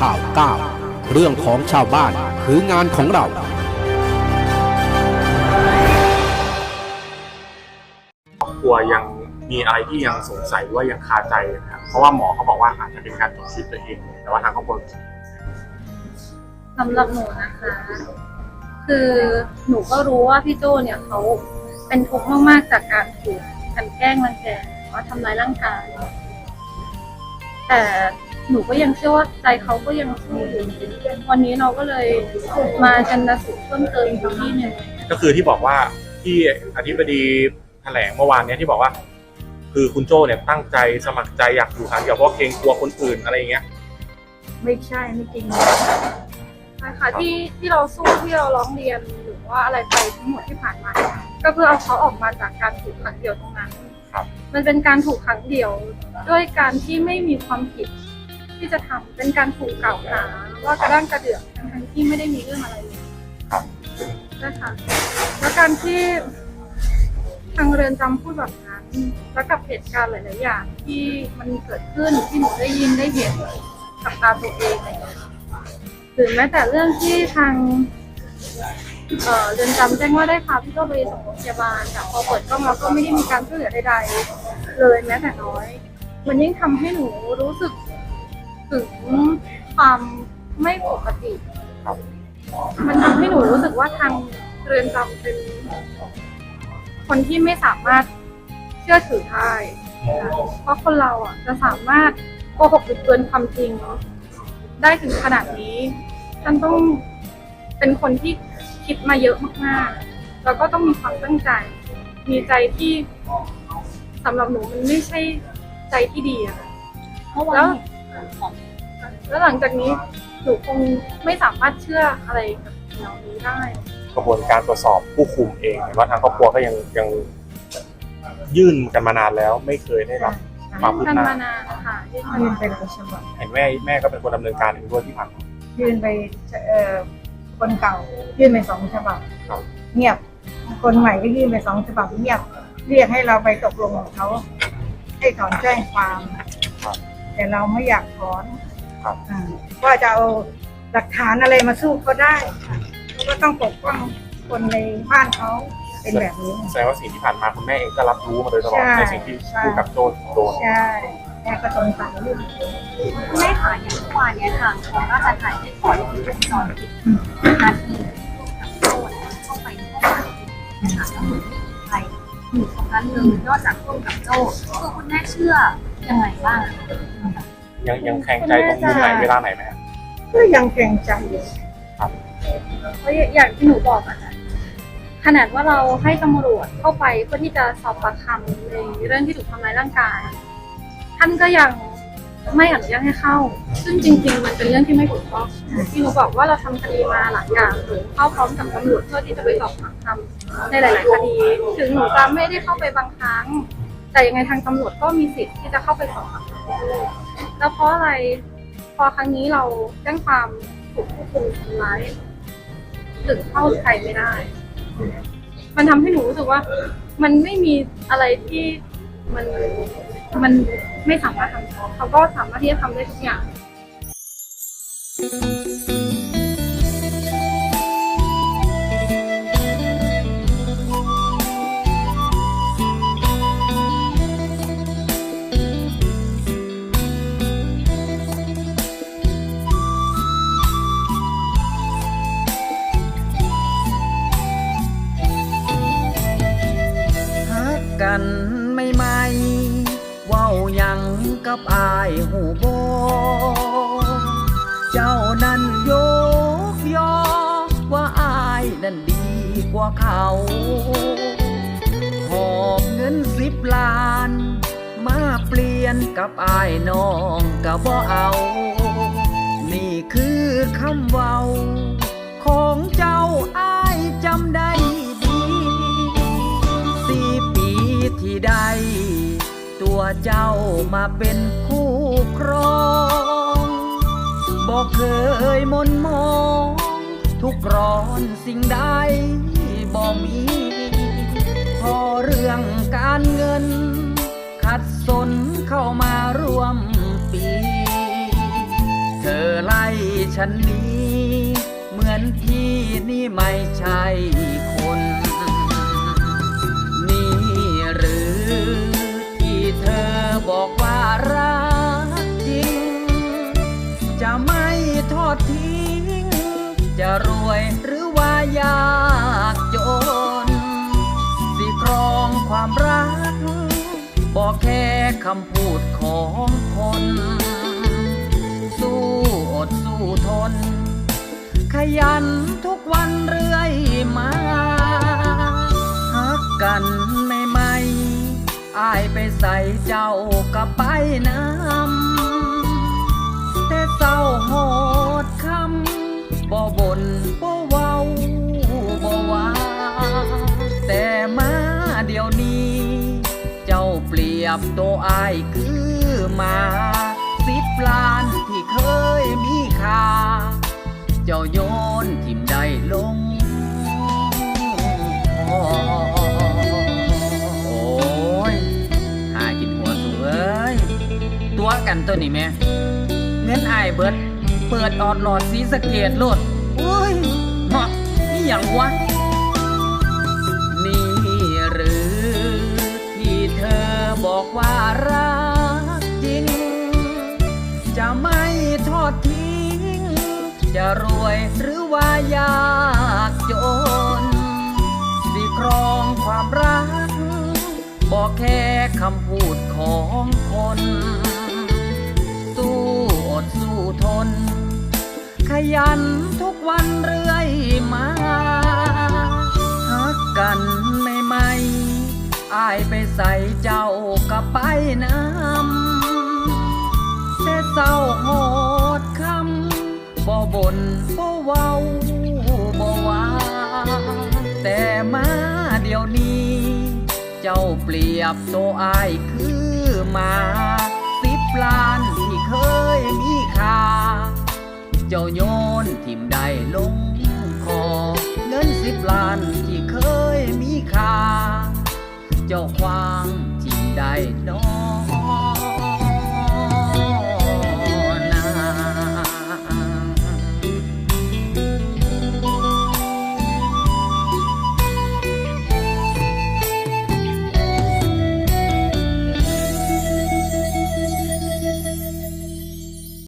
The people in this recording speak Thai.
ข่าว9เรื่องของชาวบ้านคืองานของเรา ครอบครัวยังมีอะไรที่ยังสงสัยว่ายังคาใจนะครับเพราะว่าหมอเขาบอกว่าอาจจะเป็นการจบชีวิตตัวเอง แต่ว่าทางครอบครัวสำหรับหนูนะคะ คือหนูก็รู้ว่าพี่โจเนี่ยเขาเป็นทุกข์มากๆจากการถูกกลันแกล้งรังแกว่าทำร้ายร่างกาย แต่ หนูก็ยังเชื่อว่าใจเขาก็ยังสู้อยู่วันนี้เราก็เลยมาชันสูตรเพิ่มเติมอีกที่หนึ่งก็คือที่บอกว่าที่อธิบดีแถลงเมื่อวานเนี้ยที่บอกว่า คือคุณโจ้เนี่ยตั้งใจสมัครใจอยากอยู่ทางเดียวเพราะเกรงกลัวคนอื่นอะไรอย่างเงี้ยไม่ใช่ไม่จริงใช่ค่ะที่ที่เราสู้ที่เราร้องเรียนหรือว่าอะไรไปทั้งหมดที่ผ่านมา ก็เพื่อเอาเขาออกมาจากการถูกขังเดี่ยวตรงนั้นครับมันเป็นการถูกขังเดี่ยวด้วยการที่ไม่มีความผิด ที่จะทำเป็นการถูกกล่าวหาว่ากระด้างกระเดือกทั้งๆที่ไม่ได้มีเรื่องอะไรเลยครับ นะคะแล้วการที่ทางเรือนจำพูดแบบนั้นแล้วกับเหตุการณ์หลาย ๆ อย่างที่มันเกิดขึ้นที่หนูได้ยินได้เห็นกับตาตัวเองอะไรอย่างเงี้ยหรือแม้แต่เรื่องที่ทางเอ่อเรือนจำแจ้งว่าได้พาพี่โจ้ไปส่งโรงพยาบาลแต่พอเปิดกล้องเราก็ไม่ได้มีการช่วยเหลือใด ๆ เลยแม้แต่น้อย มันยิ่งทำให้หนูรู้สึก ถึงความไม่ปกติครับมันทำให้หนูรู้สึกว่าทางเรือนจำเป็น คนที่ไม่สามารถเชื่อถือได้นะเพราะคนเราอะจะสามารถโกหกบิดเบือนความจริง ได้ถึงขนาดนี้ท่านต้องเป็นคนที่คิดมาเยอะมากๆ แล้วก็ต้องมีความตั้งใจ มีใจที่สำหรับหนูมันไม่ใช่ใจที่ดีอะเมื่อวาแล้วนแล้วหลังจากนี้หนูคงไม่สามารถเชื่ออะไรกับเหล่านี้ได้ กระบวนการตรวจสอบผู้คุมเองเห็นว่าทางครอบครัวก็ยังยังยื่นกันมานานแล้วไม่เคยได้รับความคืบกันหน้า มานานนะคะที่ยื่นไปหลายฉบับเห็นแม่แม่ก็เป็นคนดำเนินการเองด้วยที่ผ่านมา ยื่นไปเอ่อคนเก่ายื่นไปสองฉบับครับ เงียบ คนใหม่ก็ยื่นไปสองฉบับเงียบ เรียกให้เราไปตกลงกับเขาให้ถอนแจ้งความครับ แต่เราไม่อยากถอนครับ อ่าว่าจะเอาหลักฐานอะไรมาสู้เขาได้เขาก็ต้องปกป้องคนในบ้านเขาเป็นแบบนี้ แสดงว่าสิ่งที่ผ่านมาคุณแม่เองก็รับรู้มาโดยตลอดใช่ในสิ่งที่ใช่ ผู้กับโจโดนใช่แม่ก็สงสารลูก คุณแม่ค่ะอย่างเมื่อวานเนี้ยทางของราชทัณฑ์ได้ปล่อยวงจรปิดนาทีกับโจรเข้าไปในห้องพักนะคะแล้วเหมือนไม่มีใครอยู่ตรงนั้นเลยนอกจากร่วมกับโจ้คือคุณแม่เชื่อ ยังไงบ้างยังยังแข็งใจตรงมุมไหนเวลาไหนไหมฮะก็ยังเกรงใจอยู่เพราะอย่างที่หนูบอกอะค่ะขนาดว่าเราให้ตำรวจเข้าไปเพื่อที่จะสอบปากคำในเรื่องที่ถูกทำร้ายร่างกาย ท่านก็ยังไม่อนุญาตให้เข้า ซึ่งจริง ๆ มันเป็นเรื่องที่ไม่ถูกต้องที่หนูบอกว่าเราทำคดีมาหลายอย่างหรือเข้าพร้อมกับตำรวจเพื่อที่จะไปสอบปากคำในหลาย ๆ คดี ถึงหนูจะไม่ได้เข้าไปบางครั้ง แต่ยังไงทางตำรวจก็มีสิทธิ์ที่จะเข้าไปสอบปากคำด้วยแล้วเพราะอะไรพอครั้งนี้เราแจ้งความถูกผู้คุมทำร้ายถึงเข้าใครไม่ได้ มันทำให้หนูรู้สึกว่า มันไม่มีอะไรที่มันมันไม่สามารถทำได้เขาก็สามารถที่จะทำได้ทุกอย่างฮัก กันไม่ไม่ๆเว้าหยังกับอายหูโบ เจ้านั้นโยกยอ ว่าอายนั้นดีกว่าเขาหอบเงินสิบล้าน มาเปลี่ยนกับอายน้องก็บ่เอา นี่คือคำเว้า ของเจ้า เจ้ามาเป็นคู่ครองบอกเคยมนมอง ทุกร้อนสิ่งใดบ่มี พอเรื่องการเงิน ขัดสนเข้ามาร่วมปี เธอไล่ฉันหนี้ เหมือนพี่นี่ไม่ใช่คน อดทิ้ง จะรวยหรือว่ายากจน สิครองความรัก บอกแค่คำพูดของคน สู้อดสู้ทน ขยันทุกวันเรื่อยมาฮักกันไม่ไม่อายไปใส่เจ้ากับไปน้ำแต่เศร้าโห บ่บนบ่เว้าบ่ว่า แต่มาเดี๋ยวนี้ เจ้าเปรียบตัวอายคือมาสิบล้านที่เคยมีค่า เจ้าโยนทิมได้ลงคอโอ้ยหากินหัวสูงเอ้ย ตัวกันตัวนี้แม่เงินอายเบิด เปิดออดหลอดสีสะเกตโลดอุ้ยเหมาะนี่อย่างวะ นี่หรือที่เธอบอกว่ารักจริง จะไม่ทอดทิ้ง จะรวยหรือว่ายากจนสิครองความรัก บอกแค่คำพูดของคน ยันทุกวันเรื่อยมาฮักกันไม่ไม่อายไปใส่เจ้ากับไปน้ำแต่เศร้าโหดคำบ่บนบ่เว้าบ่ว่าแต่มาเดี๋ยวนี้ เจ้าเปรียบตัวอายคือมาสิบล้านที่เคยมีค่า เจ้าโยนทิมได้ลงคอ เงินสิบล้านที่เคยมีค่า เจ้าควางทิมได้ดอ